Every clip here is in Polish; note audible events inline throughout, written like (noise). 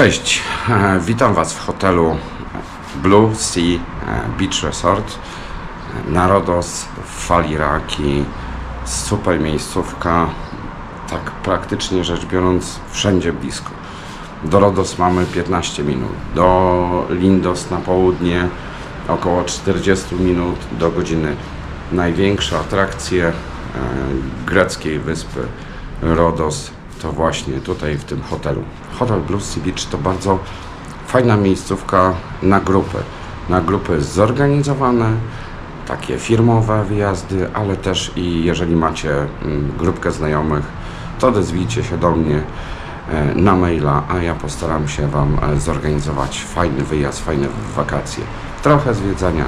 Cześć, e, witam Was w hotelu Blue Sea e, Beach Resort e, na Rodos w Faliraki. Super miejscówka, tak praktycznie rzecz biorąc wszędzie blisko. Do Rodos mamy 15 minut, do Lindos na południe około 40 minut do godziny. Największe atrakcje e, greckiej wyspy Rodos to właśnie tutaj w tym hotelu. Hotel Blue Sea Beach to bardzo fajna miejscówka na grupy. Na grupy zorganizowane, takie firmowe wyjazdy, ale też i jeżeli macie mm, grupkę znajomych, to odezwijcie się do mnie e, na maila, a ja postaram się Wam e, zorganizować fajny wyjazd, fajne wakacje. Trochę zwiedzania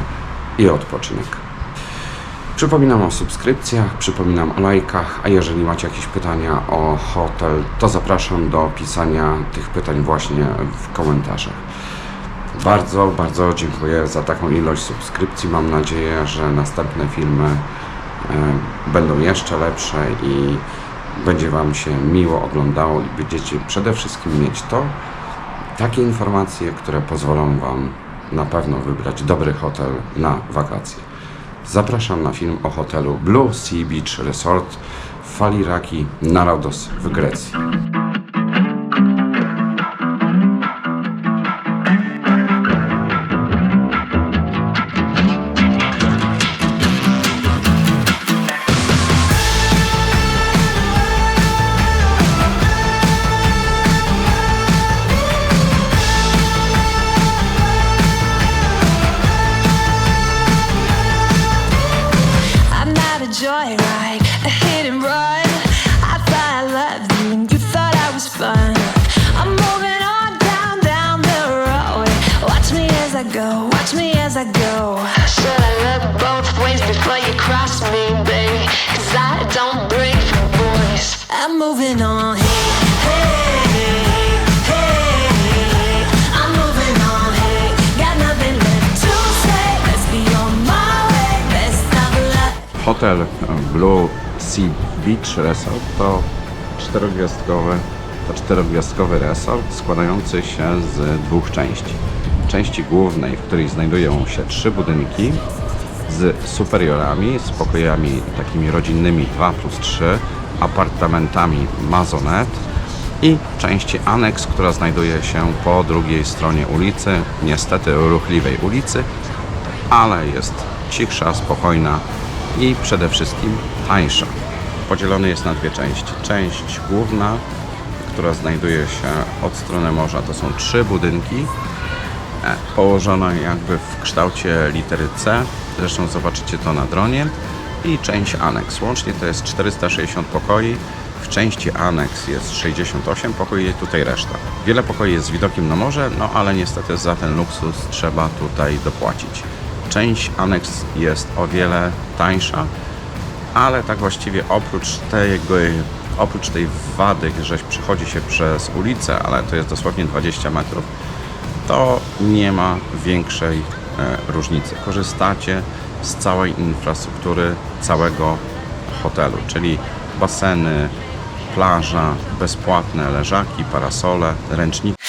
i odpoczynek. Przypominam o subskrypcjach, przypominam o lajkach, a jeżeli macie jakieś pytania o hotel, to zapraszam do pisania tych pytań właśnie w komentarzach. Bardzo, bardzo dziękuję za taką ilość subskrypcji. Mam nadzieję, że następne filmy e, będą jeszcze lepsze i będzie Wam się miło oglądało i będziecie przede wszystkim mieć to, takie informacje, które pozwolą Wam na pewno wybrać dobry hotel na wakacje. Zapraszam na film o hotelu Blue Sea Beach Resort w Faliraki na Rodos w Grecji. Hotel Blue Sea Beach Resort to czterogwiazdkowy, to czterogwiazdkowy resort składający się z dwóch części. Części głównej, w której znajdują się trzy budynki z superiorami, z pokojami takimi rodzinnymi 2 plus 3, apartamentami maisonette i części aneks, która znajduje się po drugiej stronie ulicy, niestety ruchliwej ulicy, ale jest cichsza, spokojna i przede wszystkim tańsza. Podzielony jest na dwie części. Część główna, która znajduje się od strony morza, to są trzy budynki położone jakby w kształcie litery C. Zresztą zobaczycie to na dronie. I część aneks. Łącznie to jest 460 pokoi. W części aneks jest 68 pokoi i tutaj reszta. Wiele pokoi jest z widokiem na morze, no ale niestety za ten luksus trzeba tutaj dopłacić. Część aneks jest o wiele tańsza, ale tak właściwie oprócz tego, oprócz tej wady, że przechodzi się przez ulicę, ale to jest dosłownie 20 metrów, to nie ma większej e, różnicy. Korzystacie z całej infrastruktury całego hotelu, czyli baseny, plaża, bezpłatne leżaki, parasole, ręczniki.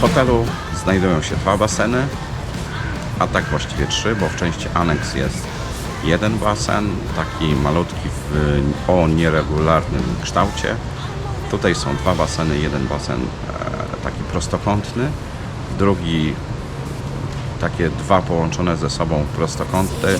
Hotelu znajdują się dwa baseny, a tak właściwie trzy, bo w części aneks jest jeden basen, taki malutki w, o nieregularnym kształcie. Tutaj są dwa baseny, jeden basen e, taki prostokątny, drugi takie dwa połączone ze sobą prostokąty.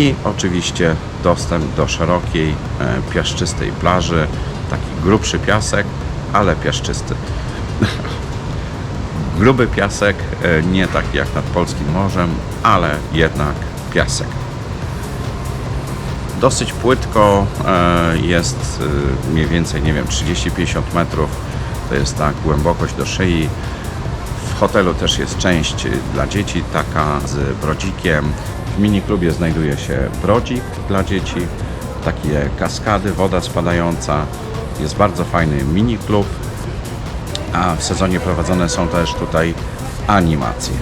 I oczywiście dostęp do szerokiej, e, piaszczystej plaży, taki grubszy piasek, ale piaszczysty. (laughs) Gruby piasek, e, nie taki jak nad polskim morzem, ale jednak piasek. Dosyć płytko e, jest mniej więcej, nie wiem, 30-50 metrów. To jest ta głębokość do szyi. W hotelu też jest część dla dzieci, taka z brodzikiem. Miniklubie znajduje się brodzik dla dzieci, takie kaskady, woda spadająca. Jest bardzo fajny miniklub, a w sezonie prowadzone są też tutaj animacje.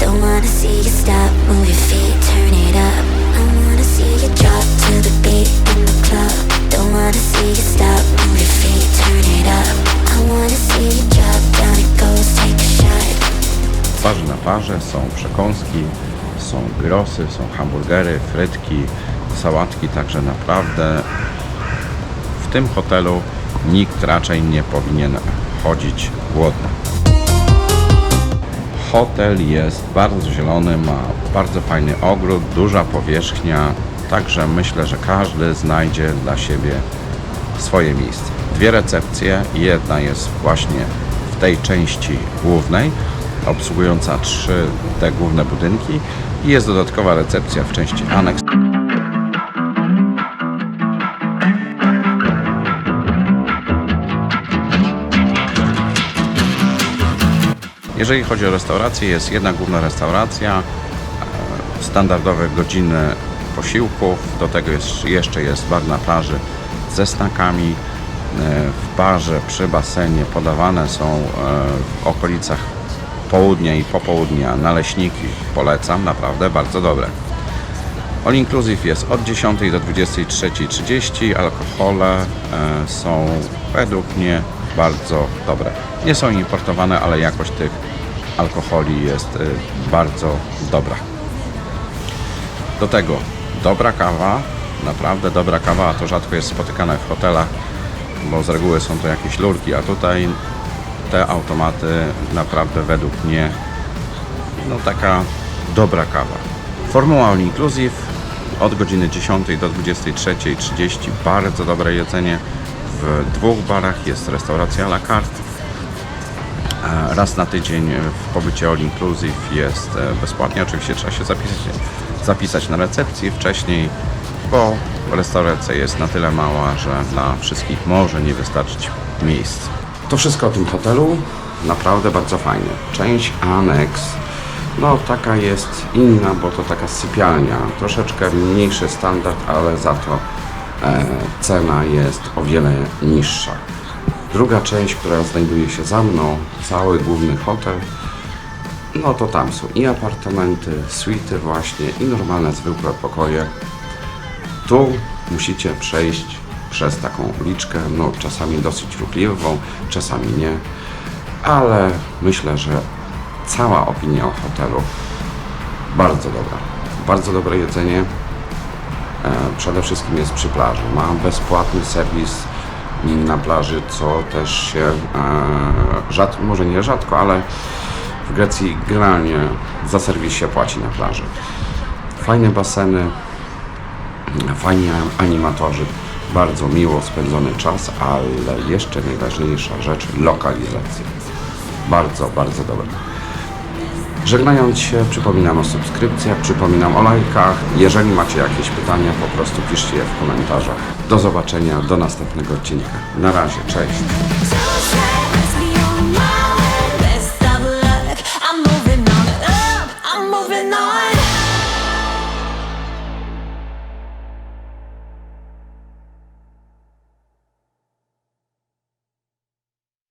Don't wanna see you stop, move your feet, turn it up. I wanna see you są przekąski, są grosy, są hamburgery, frytki, sałatki, także naprawdę w tym hotelu nikt raczej nie powinien chodzić głodny. Hotel jest bardzo zielony, ma bardzo fajny ogród, duża powierzchnia, także myślę, że każdy znajdzie dla siebie swoje miejsce. Dwie recepcje, jedna jest właśnie w tej części głównej, obsługująca trzy te główne budynki i jest dodatkowa recepcja w części aneks. Jeżeli chodzi o restaurację, jest jedna główna restauracja, e, standardowe godziny posiłków, do tego jest, jeszcze jest bar na plaży ze snakami. E, W barze przy basenie podawane są e, w okolicach południa i popołudnia naleśniki. Polecam, naprawdę bardzo dobre. All Inclusive jest od 10 do 23.30. Alkohole e, są według mnie bardzo dobre. Nie są importowane, ale jakość tych alkoholi jest e, bardzo dobra. Do tego dobra kawa, naprawdę dobra kawa, a to rzadko jest spotykane w hotelach, bo z reguły są to jakieś lurki, a tutaj te automaty naprawdę według mnie no taka dobra kawa. Formuła All Inclusive od godziny 10 do 23.30 bardzo dobre jedzenie. W dwóch barach jest restauracja la carte. E, Raz na tydzień w pobycie All Inclusive jest e, bezpłatnie. Oczywiście trzeba się zapisać, zapisać na recepcji wcześniej, bo restauracja jest na tyle mała, że dla wszystkich może nie wystarczyć miejsc. To wszystko o tym hotelu. Naprawdę bardzo fajnie. Część aneks. No taka jest inna, bo to taka sypialnia. Troszeczkę mniejszy standard, ale za to e, cena jest o wiele niższa. Druga część, która znajduje się za mną, cały główny hotel, no to tam są i apartamenty, suity właśnie i normalne zwykłe pokoje. Tu musicie przejść przez taką uliczkę, no czasami dosyć ruchliwą, czasami nie, ale myślę, że cała opinia o hotelu bardzo dobra. Bardzo dobre jedzenie. E, przede wszystkim jest przy plaży. Ma bezpłatny serwis na plaży, co też się e, rzadko, może nie rzadko, ale w Grecji generalnie za serwis się płaci na plaży. Fajne baseny, fajni animatorzy, bardzo miło spędzony czas, ale jeszcze najważniejsza rzecz lokalizacja. Bardzo, bardzo dobre. Żegnając się, przypominam o subskrypcjach, przypominam o lajkach. Jeżeli macie jakieś pytania, po prostu piszcie je w komentarzach. Do zobaczenia, do następnego odcinka. Na razie, cześć.